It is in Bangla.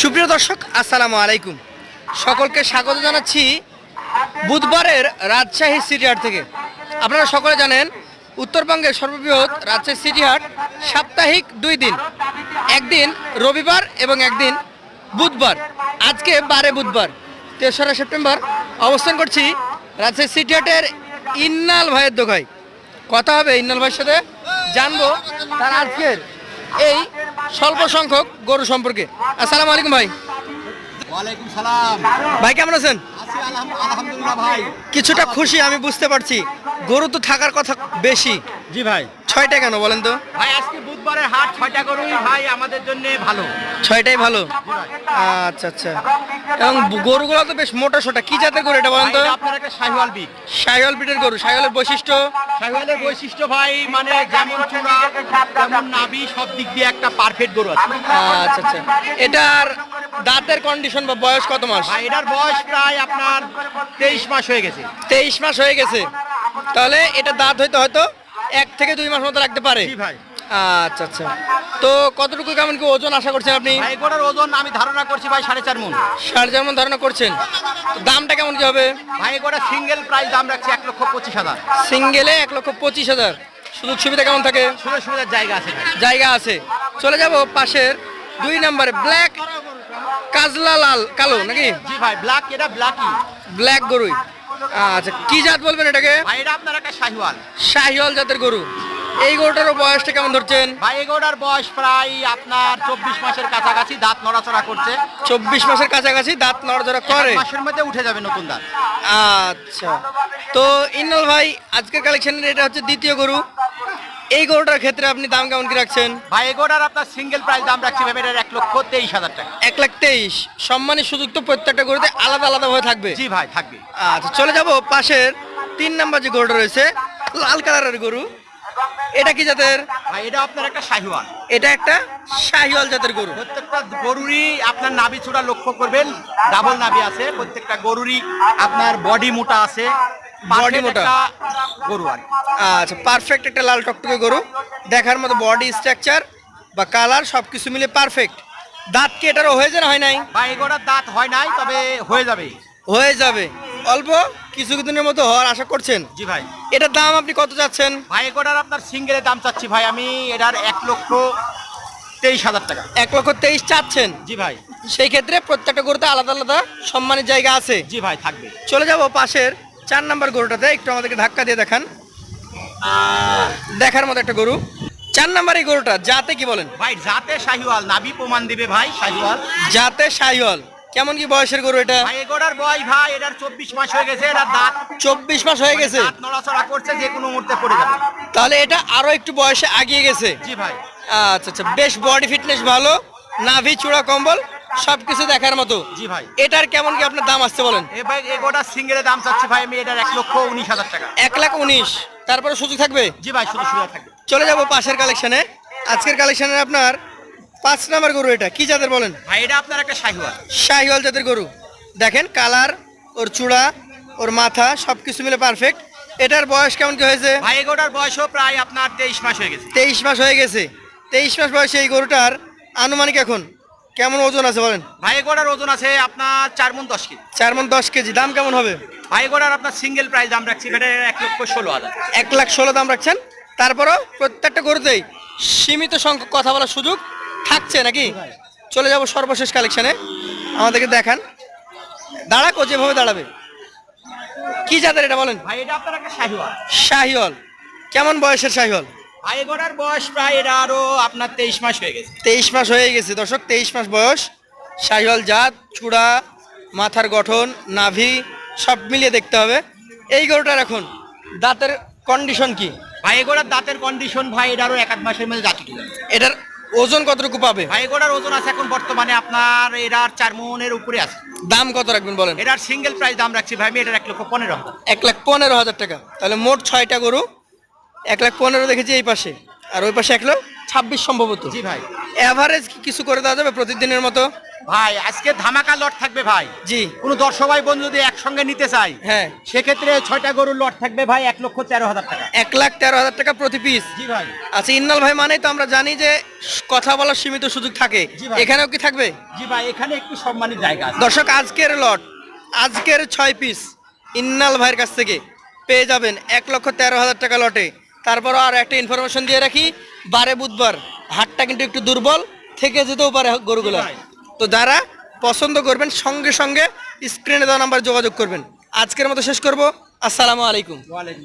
সুপ্রিয় দর্শক, আসসালামু আলাইকুম। সকলকে স্বাগত জানাচ্ছি বুধবারের রাজশাহী সিটি হাট থেকে। আপনারা সকলে জানেন, উত্তরবঙ্গের সর্ববৃহৎ রাজশাহী সিটি হাট সাপ্তাহিক দুই দিন। একদিন রবিবার এবং একদিন বুধবার। আজকে বারে বুধবার, তেসরা সেপ্টেম্বর। অবস্থান করছি রাজশাহী সিটি হাটের ইন্নাল ভাইয়ের দোকায়। কথা হবে ইন্নাল ভাইয়ের সাথে, জানব তার আজকের এই স্বল্প সংখ্যক গরু সম্পর্কে। আসসালামু আলাইকুম ভাই। ওয়ালাইকুম সালাম। ভাই কেমন আছেন? আলহামদুলিল্লাহ ভাই। কিছুটা খুশি আমি বুঝতে পারছি। গরু তো থাকার কথা বেশি। জি ভাই। ছয়টা কেন বলেন তো? ভাই আজকে বুধবারের হাট ছয়টা করুই ভাই আমাদের জন্য ভালো। ছয়টাই ভালো? আচ্ছা আচ্ছা। এবং গরুগুলো তো বেশ মোটা সোটা। কি জাতের গরু এটা বলেন তো? আপনার একটা শাহিওয়াল বিট। সাইওয়াল পিটের গরু সাইওয়ালের বৈশিষ্ট্য? শাহিওয়ালের বৈশিষ্ট্য ভাই মানে যেমন চূড়া যেমন নাভি সব দিক দিয়ে একটা পারফেক্ট গরু আছে। আচ্ছা আচ্ছা। এটার দাঁতের কন্ডিশন বা বয়স কত মাস? ভাই এটার বয়স প্রায় আপনার তেইশ মাস হয়ে গেছে। তেইশ মাস হয়ে গেছে। তাহলে এটা দাঁত হইতে হয়তো এক থেকে দুই মাস মতো রাখতে পারে। ভাই। আচ্ছা আচ্ছা। তো কতটুকু কেমন কি ওজন আশা করছেন আপনি? ভাই এগুলোর ওজন আমি ধারণা করছি ভাই সাড়ে চার মন। সাড়ে চার মন ধারণা করছেন। তো দামটা কেমন কি হবে? ভাই এগুলো সিঙ্গেল প্রাইস দাম রাখছি এক লক্ষ পঁচিশ হাজার। সিঙ্গেলে এক লক্ষ পঁচিশ হাজার। সুযোগ সুবিধা কেমন থাকে? সুযোগ সুবিধার জায়গা আছে জায়গা আছে। চলে যাব পাশের দুই নম্বরে ব্ল্যাক কাজলা লাল কালো নাকি? জি ভাই ব্ল্যাক এটা ব্ল্যাকই। ব্ল্যাক গরুই। আচ্ছা কি জাত বলবেন এটাকে? ভাই এটা আপনার একটা শাহিওয়াল। শাহিওয়াল জাতের গরু। এই গরুটারও বয়সটা কেমন ধরছেন? ভাই এগোটার বয়স প্রায় আপনার চব্বিশ মাসের কাছাকাছি দাঁত নড়াচড়া করছে। চব্বিশ মাসের কাছাকাছি দাঁত নড়াচড়া করে? মাসের মধ্যে উঠে যাবে নতুন দাঁত। আচ্ছা। তো ইন্নল ভাই আজকের কালেকশনের এটা হচ্ছে দ্বিতীয় গরু। এই গরুটার ক্ষেত্রে আপনি দাম কেমন কি রাখছেন? ভাই এগোটার আপনার সিঙ্গেল প্রাইস দাম রাখছি ভাই এটার এক লক্ষ তেইশ হাজার টাকা। এক লাখ তেইশ। সম্মানের সুযোগ তো প্রত্যেকটা গরুতে আলাদা আলাদা হয়ে থাকবে। জি ভাই থাকবে। আচ্ছা চলে যাব পাশের তিন নাম্বার যে গরুটা রয়েছে লাল কালারের গরু। এটা কি জাতের? ভাই এটা আপনার একটা শাহিওয়াল। এটা একটা শাহিওয়াল জাতের গরু। প্রত্যেকটা গরুরই আপনার নাভি চূড়া লক্ষ্য করবেন ডাবল নাভি আছে প্রত্যেকটা গরুরই আপনার বডি মোটা আছে মোটা। গরু আর আচ্ছা পারফেক্ট একটা লাল টকটকে গরু। দেখার মতো বডি স্ট্রাকচার বা কালার সব কিছু মিলে পারফেক্ট দাঁত কি এটারও হয়েছে না হয় নাই? ভাই দাঁত হয় নাই তবে হয়ে যাবে। হয়ে যাবে। অল্প কিছু দিনের মতো হওয়ার আশা করছেন? জি ভাই। এটার দাম আপনি কত চাচ্ছেন? ভাই এগোটার আপনার সিঙ্গেলের দাম চাচ্ছি ভাই আমি এটার এক লক্ষ তেইশ হাজার টাকা। এক লক্ষ তেইশ চাচ্ছেন? জি ভাই। সেই ক্ষেত্রে প্রত্যেকটা গরুতে আলাদা আলাদা সম্মানের জায়গা আছে। জি ভাই থাকবে। চলে যাব পাশের চার নাম্বার গরুটাতে একটু আমাদেরকে ধাক্কা দিয়ে দেখান। দেখার মতো একটা গরু। চার নাম্বার এই গরুটা যাতে কি বলেন? ভাই যাতে শাহিওয়াল নাভি প্রমাণ দিবে ভাই শাহিওয়াল। যাতে সাইওয়াল কেমন কি বয়সের গরু এটা? ভাই এগোটার বয় ভাই এটার চব্বিশ মাস হয়ে গেছে দাঁত চব্বিশ মাস হয়ে গেছে? দাঁত নড়াচড়া করছে যে কোনো মুহূর্তে পড়ে যাবে। তাহলে এটা আরও একটু বয়সে আগিয়ে গেছে? জি ভাই। আচ্ছা আচ্ছা বেশ বডি ফিটনেস ভালো নাভি চূড়া কম্বল সবকিছু দেখার মতো। জি ভাই। এটার কেমন কি আপনার দাম আসছে বলেন? এ ভাই এগোটার সিঙ্গেলের দাম চাচ্ছি ভাই আমি এটার এক লক্ষ উনিশ হাজার টাকা। এক লাখ উনিশ তারপরে সুযোগ থাকবে? জি ভাই শুধু সুবিধা থাকবে। চলে যাব পাশের কালেকশনে আজকের কালেকশনে আপনার পাঁচ নাম্বার গরু এটা। কি জাতের বলেন? ভাই এটা আপনার একটা শাহিওয়াল। শাহিওয়াল জাতের গরু। দেখেন কালার ওর চূড়া ওর মাথা সব কিছু মিলে পারফেক্ট এটার বয়স কেমন কি হয়েছে? ভাই এগোটার বয়সও প্রায় আপনার তেইশ মাস হয়ে গেছে। তেইশ মাস হয়ে গেছে। তেইশ মাস বয়সে এই গরুটার আনুমানিক এখন কেমন ওজন আছে বলেন? ভাই এগোটার ওজন আছে আপনার চার মন দশ কেজি। চার মন দশ কেজি। দাম কেমন হবে? ভাই এগোটার আপনার সিঙ্গেল প্রাইস দাম রাখছি এটা এক লক্ষ ষোলো হাজার। এক লাখ ষোলো দাম রাখছেন। তারপরও প্রত্যেকটা গরুতেই সীমিত সংখ্যক কথা বলার সুযোগ। থাকছে নাকি? চলে যাব সর্বশেষ কালেকশনে আমাদেরকে দেখান। দাঁড়াকো যেভাবে দাঁড়াবে। কি জাতের এটা বলেন? ভাই এটা আপনার একটা শাহিওয়াল। শাহিওয়াল। কেমন বয়সের শাহিওয়াল? ভাই এগোটার বয়স প্রায় এটা আরও আপনার তেইশ মাস হয়ে গেছে। তেইশ মাস হয়ে গেছে। দর্শক তেইশ মাস বয়স। শাহিওয়াল জাত চূড়া মাথার গঠন নাভি সব মিলিয়ে দেখতে হবে। এই গরুটার এখন দাঁতের কন্ডিশন কি? ভাই এগোটার দাঁতের কন্ডিশন ভাই এটারও এক আধ মাসের মধ্যে জাতি তুলে এটার ওজন কতটুকু পাবে? ভাই এগোটার ওজন আছে এখন বর্তমানে আপনার এটার চার মনের উপরে আছে। দাম কত রাখবেন বলেন? এটার সিঙ্গেল প্রাইস দাম রাখছি ভাই আমি এটার এক লক্ষ পনেরো হাজার। এক লাখ পনেরো হাজার টাকা। তাহলে মোট ছয়টা গরু এক লাখ পনেরো দেখেছি এই পাশে। আর ওই পাশে এক লাখ ছাব্বিশ সম্ভবত। জি ভাই। অ্যাভারেজ কি কিছু করে দেওয়া যাবে প্রতিদিনের মতো? ভাই আজকে ধামাকা লট থাকবে ভাই। জি। কোনো দর্শক ভাই বন্ধু যদি একসঙ্গে নিতে চাই হ্যাঁ। সেক্ষেত্রে ছয়টা গরুর লট থাকবে ভাই এক লক্ষ তেরো হাজার টাকা। এক লাখ তেরো হাজার টাকা প্রতি পিস জি ভাই। আচ্ছা ইন্নাল ভাই মানে তো আমরা জানি যে কথা বলার সীমিত সুযোগ থাকে। এখানেও কি থাকবে? জি ভাই এখানে একটু সম্মানের জায়গা দর্শক আজকের লট আজকের ছয় পিস ইন্নাল ভাইয়ের কাছ থেকে পেয়ে যাবেন এক লক্ষ তেরো হাজার টাকা লটে। তারপর আর একটা ইনফরমেশন দিয়ে রাখি বারে বুধবার হাটটা কিন্তু একটু দুর্বল থেকে যেতেও পারে গরুগুলো। তো যারা পছন্দ করবেন, সঙ্গে সঙ্গে স্ক্রিনে দেওয়া নাম্বার যোগাযোগ করবেন। আজকের মতো শেষ করব। আসসালামু আলাইকুম। ওয়ালাইকুম